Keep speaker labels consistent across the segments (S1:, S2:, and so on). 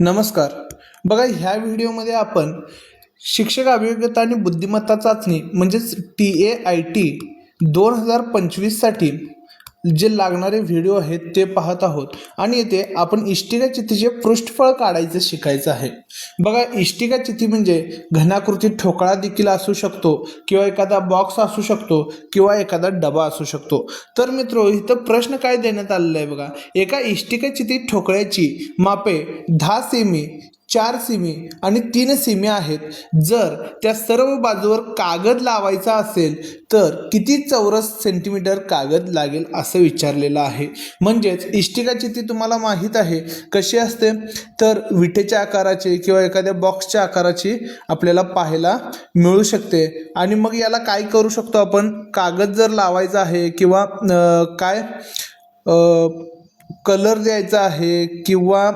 S1: नमस्कार. बघा ह्या व्हिडिओमध्ये आपण शिक्षक अभियोग्यता आणि बुद्धिमत्ता चाचणी म्हणजेच टी ए आय टी दोन हजार पंचवीससाठी जे लागणारे व्हिडिओ आहेत ते पाहत आहोत. आणि येथे आपण इष्टिका चितीचे पृष्ठफळ काढायचं शिकायचं आहे. बघा इष्टिका चिती म्हणजे घनाकृती ठोकळा देखील असू शकतो किंवा एखादा बॉक्स असू शकतो किंवा एखादा डबा असू शकतो. तर मित्रो इथं प्रश्न काय देण्यात आलेला आहे बघा. एका इष्टिका चिती ठोकळ्याची मापे दहा सेमी चार सिमी आणि तीन सिमी आहेत. जर त्या सर्व बाजूवर कागद लावायचा असेल तर किती चौरस सेंटीमीटर कागद लागेल असं विचारलेलं आहे. म्हणजेच इष्टिकाची ती तुम्हाला माहीत आहे कशी असते? तर विटेच्या आकाराची किंवा एखाद्या बॉक्सच्या आकाराची आपल्याला पाहायला मिळू शकते. आणि मग याला काय करू शकतो आपण? कागद जर लावायचा आहे किंवा काय कलर द्यायचा आहे किंवा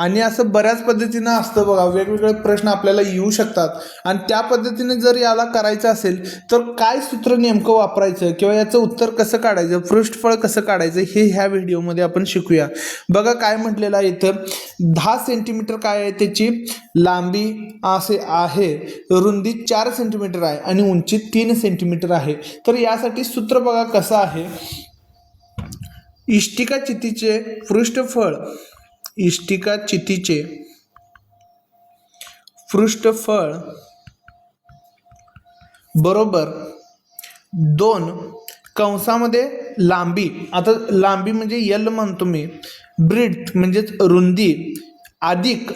S1: आणि असं बऱ्याच पद्धतीनं असतं बघा वेगवेगळे प्रश्न आपल्याला येऊ शकतात. आणि त्या पद्धतीने जर याला करायचं असेल तर काय सूत्र नेमकं वापरायचं किंवा याचं उत्तर कसं काढायचं पृष्ठफळ कसं काढायचं हे ह्या व्हिडिओमध्ये आपण शिकूया. बघा काय म्हटलेलं आहे इथं. दहा सेंटीमीटर काय आहे त्याची? लांबी असे आहे. रुंदी चार सेंटीमीटर आहे आणि उंची तीन सेंटीमीटर आहे. तर यासाठी सूत्र बघा कसं आहे. इष्टिका चितीचे पृष्ठफळ इष्टिका चितीचे पृष्ठफळ बरोबर दोन कंसामध्ये लांबी. आता लांबी म्हणजे यल म्हणतो मी ब्रिड म्हणजेच रुंदी. अधिक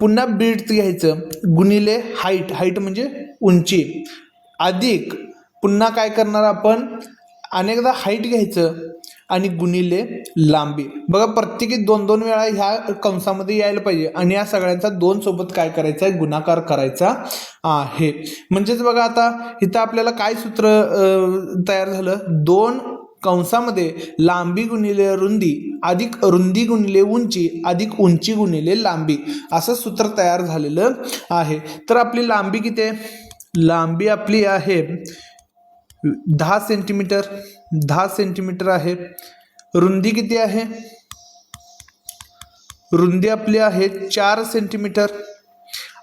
S1: पुन्हा ब्रिड घ्यायचं. गुणिले हाईट हाईट म्हणजे उंची. अधिक पुन्हा काय करणार आपण? अनेकदा हाईट घ्यायचं. आणि गुणिले लांबी. बघा प्रत्येकी दोन दोन वेळा ह्या कंसामध्ये यायला पाहिजे. आणि या सगळ्यांचा दोन सोबत काय करायचा आहे? गुणाकार करायचा आहे. म्हणजेच बघा आता इथं आपल्याला काय सूत्र तयार झालं? दोन कंसामध्ये लांबी गुणिले रुंदी अधिक रुंदी गुणिले उंची अधिक उंची गुणिले लांबी. असं सूत्र तयार झालेलं आहे. तर आपली लांबी किती आहे? लांबी आपली आहे दहा सेंटीमीटर दहा सेंटीमीटर आहे. रुंदी किती आहे? रुंदी आपली आहे चार सेंटीमीटर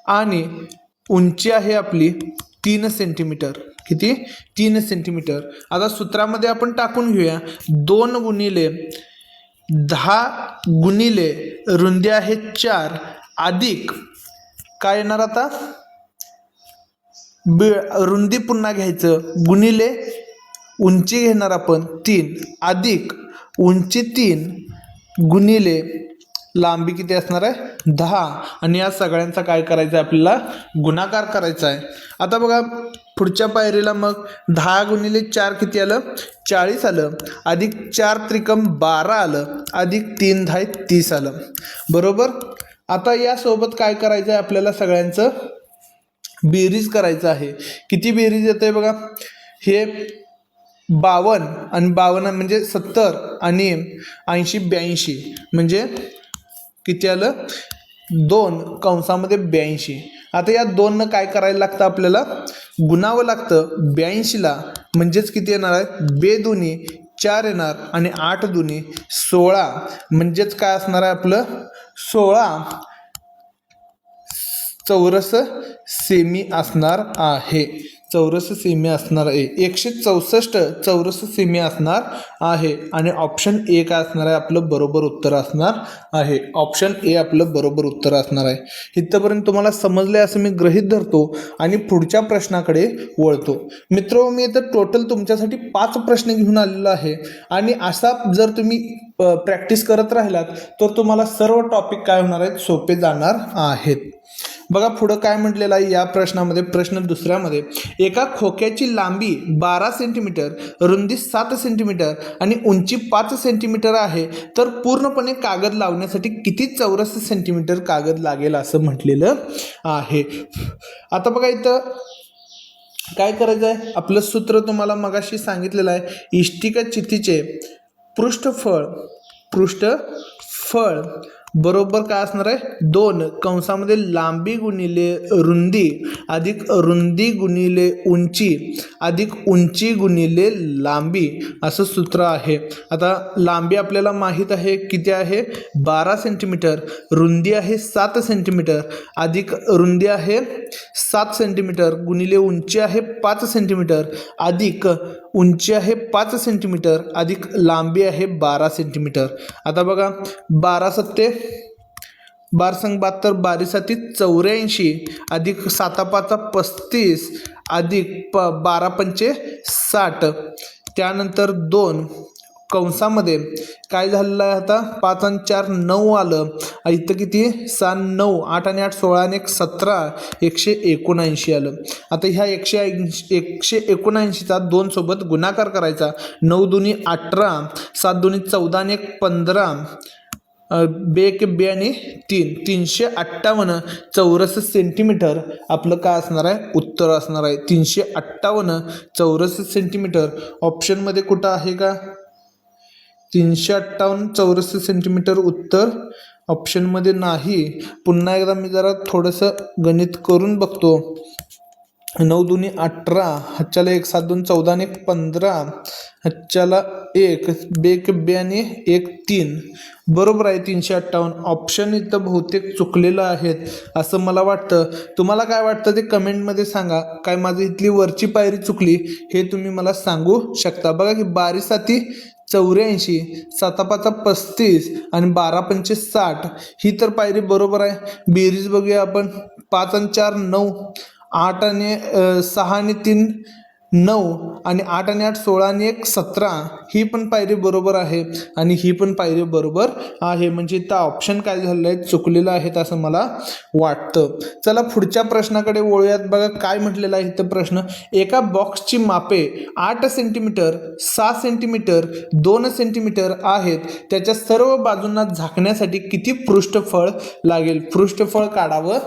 S1: आणि उंची आहे आपली तीन सेंटीमीटर. किती? तीन सेंटीमीटर. आता सूत्रामध्ये आपण टाकून घेऊया. दोन गुणिले दहा गुणिले रुंदी आहे चार अधिक काय येणार आता? बी रुंदी पुन्हा घ्यायचं. गुणिले उंची घेणार आपण तीन. अधिक उंची तीन गुणिले लांबी किती असणार आहे? दहा. आणि या सगळ्यांचा काय करायचं आहे आपल्याला? गुणाकार करायचा आहे. आता बघा पुढच्या पायरीला मग दहा गुणिले चार किती आलं? चाळीस आलं. अधिक चार त्रिकम बारा आलं. अधिक तीन दहा तीस आलं. बरोबर? आता यासोबत काय करायचं आहे आपल्याला सगळ्यांचं? बेरीज करायचं आहे. किती बेरीज येते बघा? हे बावन्न आणि बावन्न म्हणजे सत्तर आणि ऐंशी ब्याऐंशी. म्हणजे किती आलं? दोन कंसामध्ये ब्याऐंशी. आता या दोननं काय करायला लागतं आपल्याला? गुणावं लागतं ब्याऐंशीला. म्हणजेच किती येणार आहे? बे दोन्ही चार येणार आणि आठ दोन्ही सोळा. म्हणजेच काय असणार आहे आपलं? सोळा. चौरस सेमी असणार आहे. चौरस सेमी असणार आहे. एकशे चौसष्ट चौरस सेमी असणार आहे. आणि ऑप्शन ए काय असणार आहे? आपलं बरोबर उत्तर असणार आहे. ऑप्शन ए आपलं बरोबर उत्तर असणार आहे. इथंपर्यंत तुम्हाला समजले असं मी गृहीत धरतो आणि पुढच्या प्रश्नाकडे वळतो. मित्र मी इथं टोटल तुमच्यासाठी पाच प्रश्न घेऊन आलेलो आहे. आणि असा जर तुम्ही प्रॅक्टिस करत राहिलात तर तुम्हाला सर्व टॉपिक काय होणार आहेत? सोपे जाणार आहेत. बघा पुढं काय म्हटलेलं आहे या प्रश्नामध्ये प्रश्न दुसऱ्यामध्ये. एका खोक्याची लांबी बारा सेंटीमीटर रुंदी सात सेंटीमीटर आणि उंची पाच सेंटीमीटर आहे तर पूर्णपणे कागद लावण्यासाठी किती चौरस सेंटीमीटर कागद लागेल असं म्हटलेलं आहे. आता बघा इथं काय करायचं आहे आपलं सूत्र तुम्हाला मगाशी सांगितलेलं आहे इष्टिका चितीचे पृष्ठफळ पृष्ठफळ बरोबर काय असणार आहे? दोन. कंसामध्ये लांबी गुणिले रुंदी अधिक रुंदी गुणिले उंची अधिक उंची गुणिले लांबी असं सूत्र आहे. आता लांबी आपल्याला माहीत आहे किती आहे? बारा सेंटीमीटर. रुंदी आहे सात सेंटीमीटर. अधिक रुंदी आहे सात सेंटीमीटर. गुणिले उंची आहे पाच सेंटीमीटर. अधिक उंची आहे पाच सेंटीमीटर अधिक लांबी आहे बारा सेंटीमीटर आता बघा बारा सत्ते बार संग बहात्तर बारीसाती चौऱ्याऐंशी अधिक साता पाचा पस्तीस अधिक प बारा पंचे साठ. त्यानंतर दोन कंसामध्ये. काय झालेलं आहे आता? पाच आणि चार नऊ आलं. इथं किती? सहा नऊ आठ आणि आठ सोळा आणि एक सतरा एकशे एकोणऐंशी आलं. आता ह्या एकशे ऐंशी एकशे एकोणऐंशीचा दोन सोबत गुणाकार करायचा. नऊ दोन्ही अठरा सात दोन्ही चौदा आणि एक पंधरा बे एक बे आणि तीन तीनशे अठ्ठावन्न चौरस सेंटीमीटर आपलं काय असणार आहे? उत्तर असणार आहे. तीनशे अठ्ठावन्न चौरस सेंटीमीटर. ऑप्शनमध्ये कुठं आहे का? तीनशे अठ्ठावन्न चौरस सेंटीमीटर उत्तर. ऑप्शनमध्ये नाही. पुन्हा एकदा मी जरा थोडंसं गणित करून बघतो. नऊ दोन्ही अठरा हच्च्याला एक सात दोन चौदा आणि एक पंधरा. हच्च्याला एक बेक बे आणि एक तीन. बरोबर आहे तीनशे अठ्ठावन्न. ऑप्शन इथं बहुतेक चुकलेलं आहेत असं मला वाटतं. तुम्हाला काय वाटतं ते कमेंटमध्ये सांगा. काय माझी इथली वरची पायरी चुकली हे तुम्ही मला सांगू शकता. बघा की बारीसाती चौऱ्याऐंशी सातापाचा पस्तीस आणि बारा पंचे साठ. ही तर पायरी बरोबर आहे. बेरीज बघूया आपण. पाच आणि चार नऊ. आठ आणि सहा आणि तीन. नऊ आणि आठ आणि आठ सोळा आणि एक सतरा ही पण पायरी बरोबर आहे. आणि ही पण पायरी बरोबर आहे. म्हणजे त्या ऑप्शन काय झालेलं आहे? चुकलेलं आहेत असं मला वाटतं. चला पुढच्या प्रश्नाकडे वळूयात. बघा काय म्हटलेलं आहे तर प्रश्न? एका बॉक्सची मापे आठ सेंटीमीटर सहा सेंटीमीटर दोन सेंटीमीटर आहेत. त्याच्या सर्व बाजूंना झाकण्यासाठी किती पृष्ठफळ लागेल? पृष्ठफळ काढावं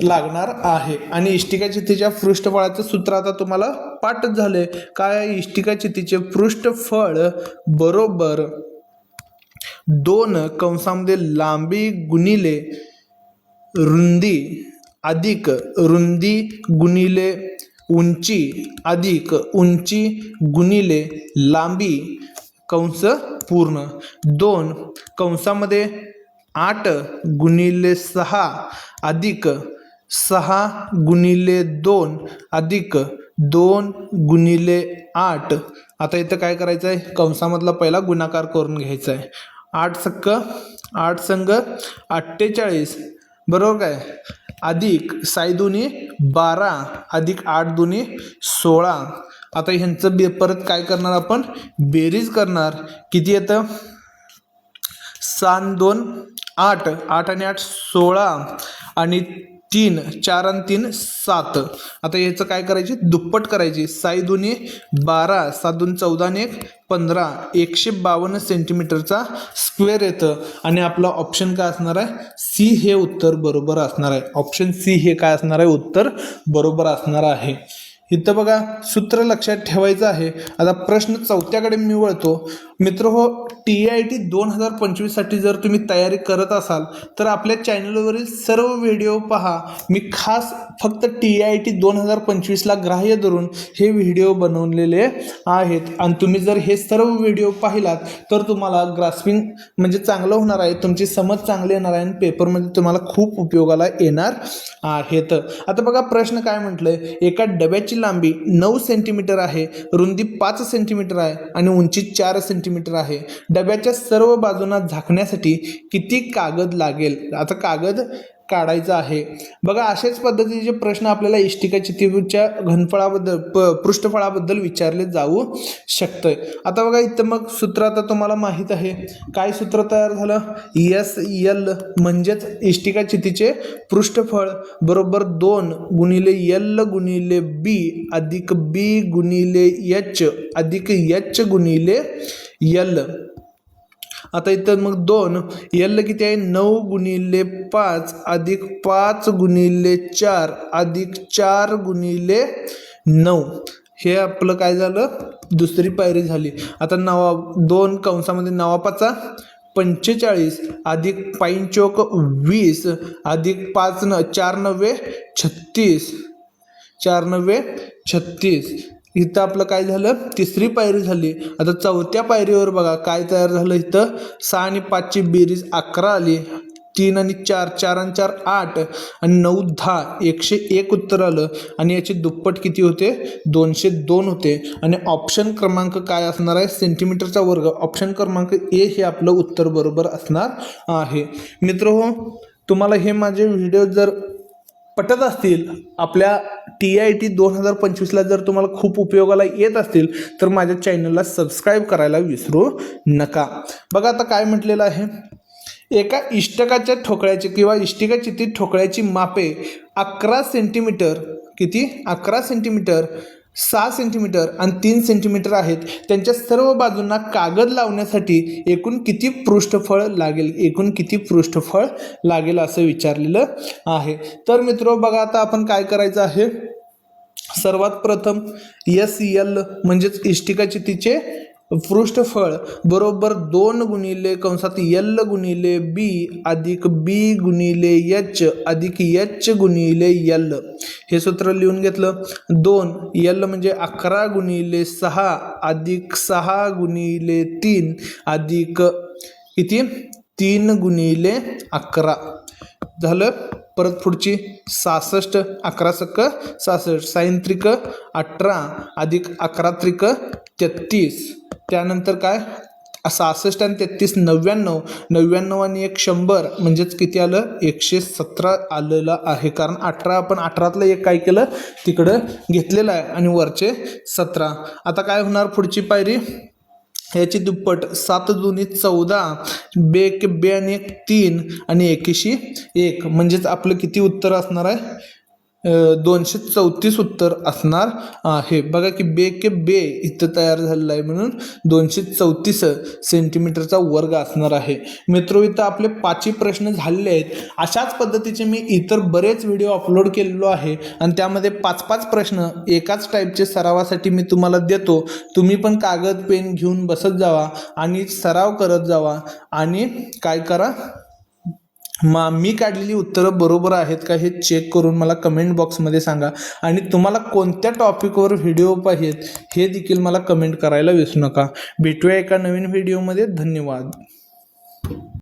S1: लागणार आहे. आणि इष्टिका चितीच्या पृष्ठफळाचं सूत्र आता तुम्हाला पाठच झाले काय इष्टिका चितीचे पृष्ठफळ बरोबर दोन कंसामध्ये लांबी गुणिले रुंदी अधिक रुंदी गुणिले उंची अधिक उंची गुणिले लांबी कंस पूर्ण. दोन कंसामध्ये आठ गुणिले सहा अधिक सहा गुणिले दोन अधिक दोन गुणिले आठ. आता इथं काय करायचं आहे कंसामधला पहिला गुणाकार करून घ्यायचा आहे आठ सक्क आठ संघ अठ्ठेचाळीस. बरोबर काय? अधिक साई दोन्ही बारा. अधिक आठ दोन्ही सोळा. आता ह्यांचं बे परत काय करणार आपण? बेरीज करणार. किती येतं? सात दोन आठ. आठ आणि आठ सोळा. आणि तीन चार आणि तीन सात. आता याचं काय करायचे? दुप्पट करायची. साई दुने बारा. सात दोन चौदा आणि एक पंधरा. एकशे बावन्न सेंटीमीटरचा स्क्वेअर येतं. आणि आपला ऑप्शन काय असणार आहे? सी हे उत्तर बरोबर असणार आहे. ऑप्शन सी हे काय असणार आहे? उत्तर बरोबर असणार आहे. इथं बघा सूत्र लक्षात ठेवायचं आहे. आता प्रश्न चौथ्याकडे मी वळतो. मित्र हो टी आय टी दोन हजार पंचवीससाठी जर तुम्ही तयारी करत असाल तर आपल्या चॅनलवरील सर्व व्हिडिओ पहा. मी खास फक्त टी आय टी दोन हजार पंचवीसला ग्राह्य धरून हे व्हिडिओ बनवलेले आहेत. आणि तुम्ही जर हे सर्व व्हिडिओ पाहिलात तर तुम्हाला ग्रास्पिंग म्हणजे चांगलं होणार आहे तुमची समज चांगली येणार आहे आणि पेपरमध्ये तुम्हाला खूप उपयोगाला येणार आहेत. आता बघा प्रश्न काय म्हटलंय? एका डब्याची लांबी नऊ सेंटीमीटर आहे रुंदी पाच सेंटीमीटर आहे आणि उंची चार सेंटीमीटर आहे. डब्याच्या सर्व बाजूंना झाकण्यासाठी किती कागद लागेल? आता कागद काढायचा आहे. बघा अशाच पद्धतीचे प्रश्न आपल्याला इष्टिका चितीच्या घनफळाबद्दल प पृष्ठफळाबद्दल विचारले जाऊ शकतं आता बघा इथं मग सूत्र आता तुम्हाला माहीत आहे. काय सूत्र तयार झालं? एस यल म्हणजेच इष्टिका चितीचे पृष्ठफळ. बरोबर दोन गुणिले यल गुणिले बी अधिक बी गुणिले एच अधिक एच गुणिले यल. आता इथं मग दोन. यल किती आहे? नऊ गुणिले पाच अधिक पाच गुणिले चार अधिक चार गुणिले नऊ. हे आपलं काय झालं? दुसरी पायरी झाली. आता नवा दोन कंसामध्ये नवापाचा पंचेचाळीस अधिक पाईन चौक वीस अधिक पाच न चार नव्वे छत्तीस. चार नव्वे छत्तीस. इथं आपलं काय झालं? तिसरी पायरी झाली. आता चौथ्या पायरीवर बघा काय तयार झालं इथं? सहा आणि पाचची बेरीज अकरा आली. तीन आणि चार चार आणि चार आठ. आणि नऊ दहा. एकशे एक उत्तर आलं. आणि याचे दुप्पट किती होते? दोनशे दोन होते. आणि ऑप्शन क्रमांक काय असणार आहे? सेंटीमीटरचा वर्ग. ऑप्शन क्रमांक ए हे आपलं उत्तर बरोबर असणार आहे. मित्र हो तुम्हाला हे माझे व्हिडिओ जर पटत असतील आपल्या टी आय टी दोन हजार पंचवीसला जर तुम्हाला खूप उपयोगाला येत असतील तर माझ्या चॅनलला सबस्क्राईब करायला विसरू नका. बघा आता काय म्हटलेलं आहे. एका इष्टकाच्या ठोकळ्याची किंवा इष्टिकाची ती ठोकळ्याची मापे अकरा सेंटीमीटर किती? अकरा सेंटीमीटर सहा सेंटीमीटर आणि तीन सेंटीमीटर आहेत. त्यांच्या सर्व बाजूंना कागद लावण्यासाठी एकूण किती पृष्ठफळ लागेल? एकूण किती पृष्ठफळ लागेल असं विचारलेलं आहे. तर मित्र बघा आता आपण काय करायचं आहे? सर्वात प्रथम एस एल म्हणजेच इष्टिका चितीचे पृष्ठफळ बरोबर दोन गुणिले कंसात यल गुणिले बी अधिक बी गुणिले एच अधिक एच गुणिले यल हे सूत्र लिहून घेतलं. दोन यल म्हणजे अकरा गुणिले सहा अधिक सहा गुणिले तीन अधिक किती? तीन गुणिले अकरा. झालं? परत पुढची सहासष्ट अकरा सक्क सहासष्ट सायंत्रिक अठरा अधिक अकरा त्रिक तेहतीस. त्यानंतर काय? सहासष्ट आणि तेहतीस नव्याण्णव. नव्याण्णव आणि एक शंभर म्हणजेच किती आलं? एकशे सतरा आलेलं आहे. कारण अठरा आपण अठरातलं एक काय केलं? तिकडं घेतलेलं आहे. आणि वरचे सतरा. आता काय होणार पुढची पायरी? याची दुप्पट सात दोन्ही चौदा बे एक बे आणि एक तीन आणि एकशे एक. म्हणजेच आपलं किती उत्तर असणार आहे? दोनशे चौतीस उत्तर असणार आहे. बघा की बे के बे इथं तयार झालेलं आहे म्हणून दोनशे चौतीस सेंटीमीटरचा वर्ग असणार आहे. मित्रो इथं आपले पाचही प्रश्न झालेले आहेत. अशाच पद्धतीचे मी इतर बरेच व्हिडिओ अपलोड केलेलो आहे आणि त्यामध्ये पाच पाच प्रश्न एकाच टाईपचे सरावासाठी मी तुम्हाला देतो. तुम्ही पण कागद पेन घेऊन बसत जावा आणि सराव करत जावा आणि काय करा? मा मी काढलेली उत्तरं बरोबर आहेत का हे चेक करून मला कमेंट बॉक्समध्ये सांगा. आणि तुम्हाला कोणत्या टॉपिकवर व्हिडिओ पाहिजेत हे देखील मला कमेंट करायला विसरू नका. भेटूया एका नवीन व्हिडिओमध्ये धन्यवाद.